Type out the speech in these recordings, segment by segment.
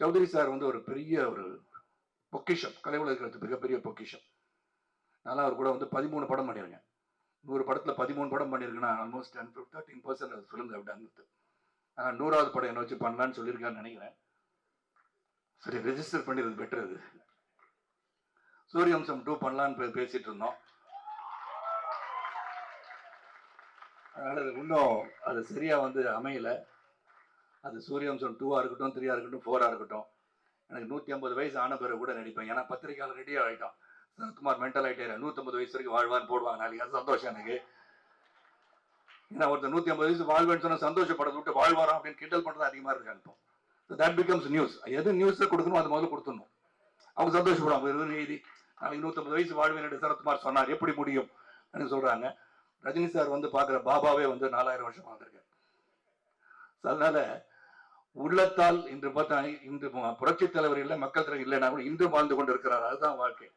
Chaudhary sir வந்து ஒரு பெரிய ஒரு பொக்கிஷம் கலை உலகத்து மிகப்பெரிய பொக்கிஷம். அதனால் அவர் கூட வந்து பதிமூணு படம் பண்ணியிருக்கேன். நூறு படத்தில் பதிமூணு படம் பண்ணியிருக்கேன்னா ஆல்மோஸ்ட் டென் தேர்ட்டின் பர்சன்ட் அது ஃபிலிம் டான்றது ஆனால் நூறாவது படம் என்ன வச்சு பண்ணலான்னு சொல்லியிருக்கான்னு நினைக்கிறேன். சரி ரெஜிஸ்டர் பண்ணிடுறது பெட்டர் அது சூரியவம்சம் டூ பண்ணலான்னு பேசிட்டு இருந்தோம். அதனால் இன்னும் அது சரியாக வந்து அமையல. அது சூரியவம்சம் டூவாக இருக்கட்டும் த்ரீயாக இருக்கட்டும் ஃபோரா இருக்கட்டும். எனக்கு நூத்தி ஐம்பது வயசு ஆன பிறகு கூட நடிப்பேன். ஏன்னா பத்திரிகையாளர் ரெடியாக ஆகிட்டோம் சரத்குமார் மென்டல் ஆயிட்டே நூற்றம்பது வயசு வரைக்கும் வாழ்வான்னு போடுவாங்க. நாளைக்கு அது சந்தோஷம் எனக்கு. ஏன்னா ஒருத்தர் நூற்றி ஐம்பது வயசு வாழ்வேன்னு சொன்னால் சந்தோஷப்படுறது விட்டு வாழ்வாராம் அப்படின்னு கிண்டல் பண்றது அதிகமா இருக்காங்க இப்போ. தட் பிகம்ஸ் நியூஸ் எது நியூஸை கொடுக்கணும் அது முதல்ல கொடுத்துடணும். அவங்க சந்தோஷப்படுவாங்க. வெறும் எழுதி நாளைக்கு நூற்றம்பது வயசு வாழ்வேன் என்று சரத்குமார் சொன்னார். எப்படி முடியும்? அப்படின்னு சொல்றாங்க. ரஜினி சார் வந்து பார்க்குற பாபாவே வந்து நாலாயிரம் வருஷம் வந்திருக்காரு. அதனால உள்ளத்தால் இன்று பார்த்தா இன்று புரட்சி தலைவர் இல்லை மக்கள் தலைவர் இல்லைனா கூட இன்று வாழ்ந்து கொண்டிருக்கிறார். அதுதான் வாழ்க்கை.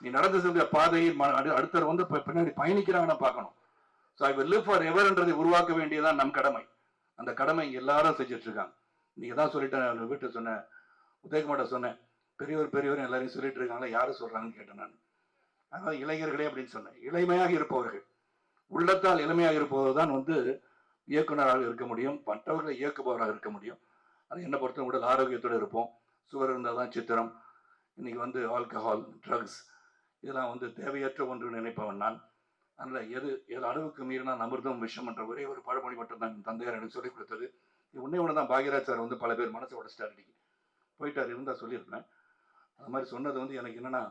நீ நடந்து சென்ற பாதையை ம- அடுத்தவர் வந்து பின்னாடி பயணிக்கிறாங்கன்னு பார்க்கணும். So I will live for எவர்ன்றதை உருவாக்க வேண்டியதான் நம் கடமை. அந்த கடமை இங்கே எல்லாரும் செஞ்சுட்டு இருக்காங்க நீங்க தான் சொல்லிட்டேன் வீட்டு சொன்னேன் உதயகுமார்ட்ட சொன்னேன் பெரியவர் பெரியவர் எல்லாரையும் சொல்லிட்டு இருக்காங்களா யாரும் சொல்றாங்கன்னு கேட்டேன் நான். அதாவது இளைஞர்களே அப்படின்னு சொன்னேன். இளமையாக இருப்பவர்கள். உள்ளத்தால் இளமையாக இருப்பவர் தான் வந்து இயக்குநராக இருக்க முடியும் மற்றவர்களை இயக்குபவராக இருக்க முடியும். அது என்ன பொறுத்த உடல் ஆரோக்கியத்தோடு இருப்போம். சுவர் இருந்தால் தான் சித்திரம் இன்றைக்கி வந்து ஆல்கஹால் ட்ரக்ஸ் இதெல்லாம் வந்து தேவையற்ற ஒன்று நினைப்பவன் நான். அதனால் எது எது அளவுக்கு மீறினால் அமிர்தம் விஷம் என்ற ஒரே ஒரு பழமொழி மட்டும் தான் தந்தையார் எனக்கு சொல்லிக் கொடுத்தது. உன்னே ஒன்று தான் பாக்யராஜ் சார் வந்து பல பேர் மனசை உடச்சிட்டார் இன்னைக்கு. போயிட்டார் இருந்தால் சொல்லியிருப்பேன். அது மாதிரி சொன்னது வந்து எனக்கு என்னென்னா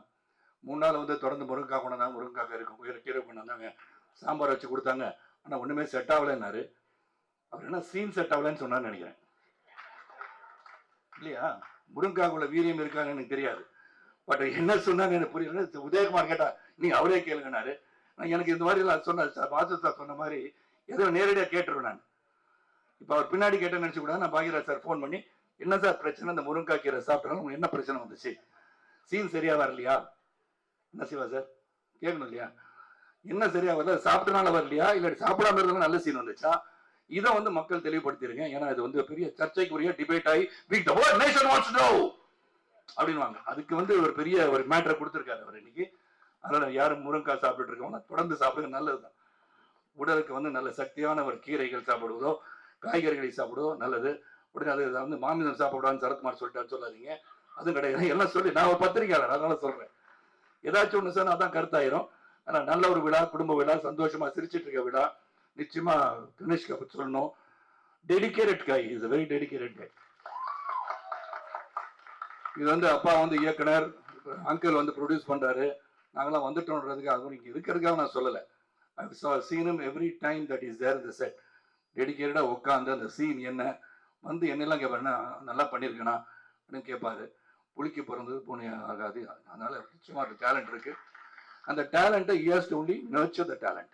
மூணு நாள் வந்து தொடர்ந்து முருங்கைக்காய் கொண்டாந்தாங்க முருங்கைக்காய் இருக்கும் உயிரை கீரை கொண்டாந்தாங்க சாம்பார் வச்சு கொடுத்தாங்க. ஆனால் ஒன்றுமே செட் ஆகலைன்னாரு. அவர் என்ன சீன் செட் ஆகலன்னு சொன்னான்னு நினைக்கிறேன். இல்லையா? முருங்காக்குள்ள வீரியம் இருக்கான்னு எனக்கு தெரியாது. பட் என்ன சொன்னாங்க எனக்கு புரியல. உதயகுமார் கேட்டா நீ அவரே கேளுங்கனாரு நான் எனக்கு இந்த மாதிரி எல்லாம் சொன்ன வாசு சார் சொன்ன மாதிரி எதுவும் நேரடியாக கேட்டுருவேன் நான். இப்போ அவர் பின்னாடி கேட்டேன்னு நினச்சி கூட நான் பாகிராஜ் சார் ஃபோன் பண்ணி என்ன சார் பிரச்சனை? இந்த முருங்காய் கீரை சாப்பிட்டாலும் உங்களுக்கு என்ன பிரச்சனை வந்துச்சு? சீன் சரியா வரலையா? என்ன சிவா சார்? கேட்கணும் இல்லையா? என்ன சரியா வரல? சாப்பிட்டனால வரலையா? இல்லாட்டி சாப்பிடாம இருந்தாலும் நல்ல சீன் வந்துச்சா? இதை வந்து மக்கள் தெளிவுபடுத்திருக்கேன் ஏன்னா இது வந்து பெரிய சர்ச்சைக்குரிய டிபேட் ஆகி we the whole nation wants no அப்படின்வாங்க அதுக்கு வந்து ஒரு பெரிய ஒரு மேட்டரை கொடுத்துருக்காரு அவர் இன்னைக்கு. அதனால யாரும் முருங்காய் சாப்பிட்டுட்டு இருக்கோம்னா தொடர்ந்து சாப்பிடுங்க நல்லதுதான். உடலுக்கு வந்து நல்ல சக்தியான ஒரு கீரைகள் சாப்பிடுவதோ காய்கறிகளை சாப்பிடுவோ நல்லது. உடனே அது அதை வந்து மாமிசம் சாப்பிடுவான்னு சரத்குமார் சொல்லிட்டான்னு சொல்லாதீங்க. அதுவும் கிடையாது. எல்லாம் சொல்லி நான் ஒரு பத்திரிகையாளர் அதனால சொல்றேன். ஏதாச்சும் ஒன்று சொன்னா அதான் கருத்தாயிரும். ஆனா நல்ல ஒரு விழா குடும்ப விழா சந்தோஷமா சிரிச்சிட்டு இருக்க விழா நிச்சயமா தினேஷ்க்கு சொல்லணும். Dedicated guy is very dedicated guy இது வந்து அப்பா வந்து இயக்குனர் அங்கிள் வந்து ப்ரொடியூஸ் பண்றாரு. நாங்களாம் வந்துட்டோன்றதுக்கு அதுவும் இங்கே இருக்கிறதுக்காக நான் சொல்லலை. சீனும் every time that is there இந்த செட் டெடிக்கேட்டடாக உட்காந்து அந்த சீன் என்ன வந்து என்னெல்லாம் கேட்பாருன்னா நல்லா பண்ணியிருக்கேனா அப்படின்னு கேட்பாரு புளிக்கு பிறந்தது பூனை ஆகாது. அதனால நிச்சயமாக டேலண்ட் இருக்கு. அந்த டேலண்ட்டை years only nurture the talent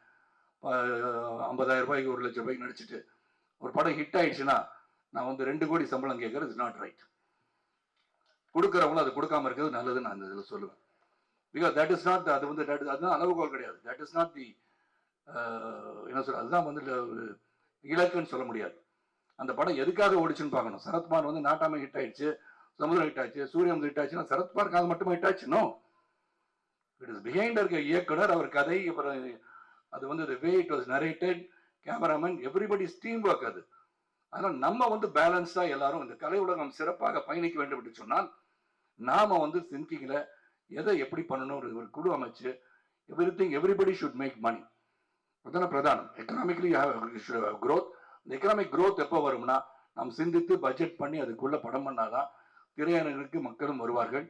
ஐம்பதாயிரம் ரூபாய்க்கு ஒரு லட்சம் ரூபாய்க்கு நடிச்சிட்டு ஒரு படம் ஹிட் ஆயிடுச்சுன்னா நான் வந்து ரெண்டு கோடி சம்பளம் கேட்கறது இஸ் நாட் ரைட் கொடுக்குறவங்களும் அது கொடுக்காம இருக்கிறது நல்லதுன்னு நான் இதில் சொல்லுவேன். பிகாஸ் தட் இஸ் நாட் அது வந்து that அதுதான் அளவுகோல் கிடையாது. தட் இஸ் நாட் தி என்ன சொல்ற அதுதான் வந்து இலக்குன்னு சொல்ல முடியாது. அந்த படம் எதுக்காக ஓடிச்சுன்னு பார்க்கணும். சரத்குமார் வந்து நாட்டாமே ஹிட் ஆயிடுச்சு சமுதிரம் ஹிட் ஆச்சு சூரியன் ஹிட் ஆச்சுன்னா சரத்குமாருக்கு அது மட்டும் ஹிட் ஆச்சுனோ இட் இஸ் பிஹைண்ட் இருக்க இயக்குனர் அவர் கதை அப்புறம் அது வந்து the way it was narrated cameraman everybody steam work அது. அதனால் நம்ம வந்து பேலன்ஸாக எல்லாரும் இந்த கலை உலகம் சிறப்பாக பயணிக்க வேண்டும் என்று சொன்னால் நாம் வந்து திங்கிங்ல எதை எப்படி பண்ணணும் ஒரு ஒரு குழு அமைச்சு everything everybody should make money அதுதானே பிரதானம் எக்கனாமிக்லி க்ரோத் இந்த எக்கனாமிக் க்ரோத் எப்போ வரும்னா நாம் சிந்தித்து பட்ஜெட் பண்ணி அதுக்குள்ளே படம் பண்ணாதான் திரையரங்குக்கு மக்களும் வருவார்கள்.